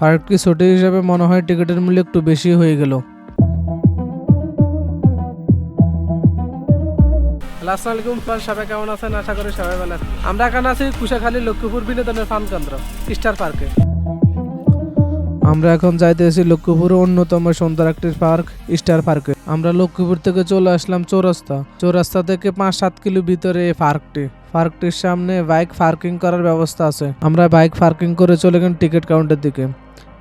পার্কটি ছোট হিসাবে মনে হয় টিকিটের মূল্য একটু বেশি হয়ে গেল? আসসালামু আলাইকুম স্যার সবাই কেমন আছেন? আশা করি সবাই ভালো আছেন। আমরা এখানে আছি কুশাখালী লক্ষ্মীপুর বিনোদনের ফান কেন্দ্র স্টার পার্কে আমরা এখন যাইতেছি লক্ষ্মীপুর অন্যতম সুন্দর একটি পার্ক স্টার পার্কে আমরা লক্ষ্মীপুর থেকে চলে আসলাম চৌরাস্তা। চৌরাস্তা থেকে পাঁচ সাত কিলো ভিতরে এই পার্কটি পার্কটির সামনে বাইক পার্কিং করার ব্যবস্থা আছে। আমরা বাইক পার্কিং করে চলে গেলাম টিকিট কাউন্টার দিকে।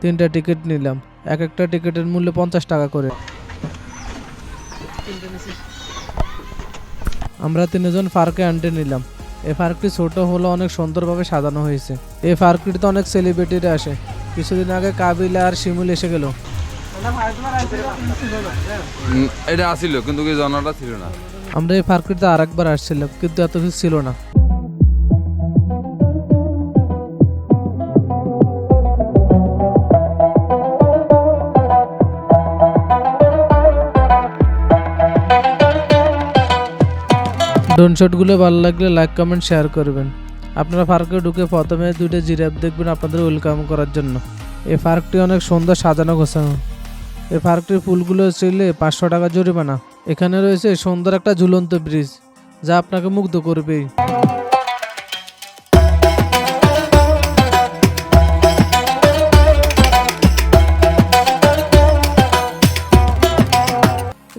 তিনটা টিকিট নিলাম। এক একটা টিকিটের মূল্য পঞ্চাশ টাকা করে। আমরা তিনজন পার্কে আনতে নিলাম। এই পার্কটি ছোট হলো অনেক সুন্দরভাবে সাজানো হয়েছে। এই পার্কটিতে অনেক সেলিব্রিটিরা আসে। কিছুদিন আগে কাবিলা আর শিমুল এসে গেল। এটা আসিল কিন্তু কি জনাটা ছিল না। আমরা এই পার্কটিতে আর একবার আসছিলাম কিন্তু এত কিছু ছিল না। ড্রোন শটগুলো ভালো লাগলে লাইক কমেন্ট শেয়ার করবেন। আপনারা পার্কে ঢুকে প্রথমে দুইটা জিরাফ দেখবেন আপনাদের ওয়েলকাম করার জন্য। এই পার্কটি অনেক সুন্দর সাজানো গোছানো। এই পার্কটির ফুলগুলো ছিল পাঁচশো টাকা জরিমানা। এখানে রয়েছে সুন্দর একটা ঝুলন্ত ব্রিজ যা আপনাকে মুগ্ধ করবেই।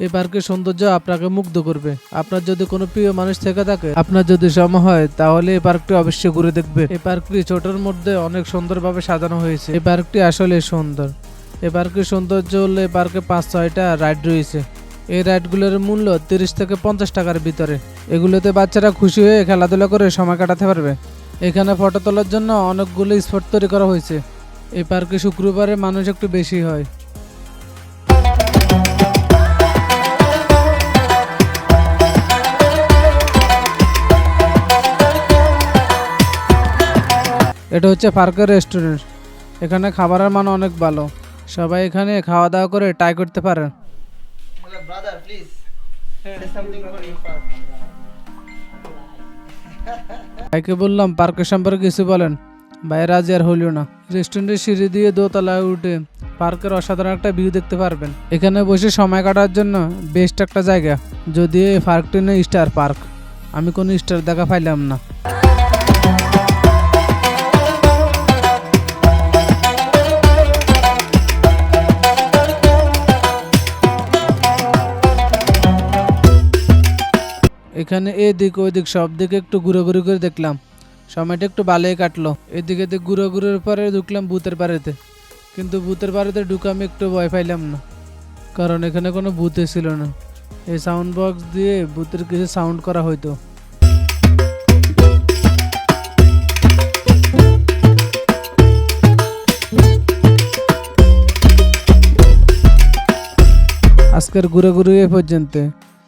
এই পার্কের সৌন্দর্য আপনাকে মুগ্ধ করবে। আপনার যদি কোনো প্রিয় মানুষ থেকে থাকে, আপনার যদি সময় হয়, তাহলে এই পার্কটি অবশ্যই ঘুরে দেখবে। এই পার্কটি ছোটর মধ্যে অনেক সুন্দরভাবে সাজানো হয়েছে। এই পার্কটি আসলে সুন্দর। এই পার্কের সৌন্দর্য হলে এই পার্কে পাঁচ, ছয়টা রাইড রয়েছে। এই রাইডগুলোর মূল্য তিরিশ থেকে পঞ্চাশ টাকার ভিতরে। এগুলোতে বাচ্চারা খুশি হয়ে খেলাধুলা করে সময় কাটাতে পারবে। এখানে ফটো তোলার জন্য অনেকগুলো স্পট তৈরি করা হয়েছে। এই পার্কে শুক্রবারে মানুষ একটু বেশি হয়। এটা হচ্ছে পার্কের রেস্টুরেন্ট এখানে খাবারের মান অনেক ভালো। সবাই এখানে খাওয়া দাওয়া করে ট্রাই করতে পারে। Brother, please. Say something for you first. ভাইকে বললাম পার্কের সম্পর্কে কিছু বলেন। ভাই রাজি আর হইল না। রেস্টুরেন্টের সিঁড়ি দিয়ে দোতলায় উঠে পার্কের অসাধারণ একটা ভিউ দেখতে পারবেন। এখানে বসে সময় কাটার জন্য বেস্ট একটা জায়গা যদিও এই পার্কটি নেই স্টার পার্ক আমি কোনো স্টার দেখা পাইলাম না। এখানে এদিক ওইদিক সব দিকে একটু ঘুরে ঘুরে করে দেখলাম। সময়টা একটু ভালোই কাটলো। এদিকে এদিক ঘুরে ঘুরে পরে ঢুকলাম ভূতের বাড়িতে। কিন্তু ভূতের বাড়িতে ঢুকে আমি একটু ভয় পাইলাম না। কারণ এখানে কোনো ভূতে ছিল না। এই সাউন্ড বক্স দিয়ে ভূতের কিছু সাউন্ড করা হইতো। আজকের ঘুরে ঘুরে এ পর্যন্ত।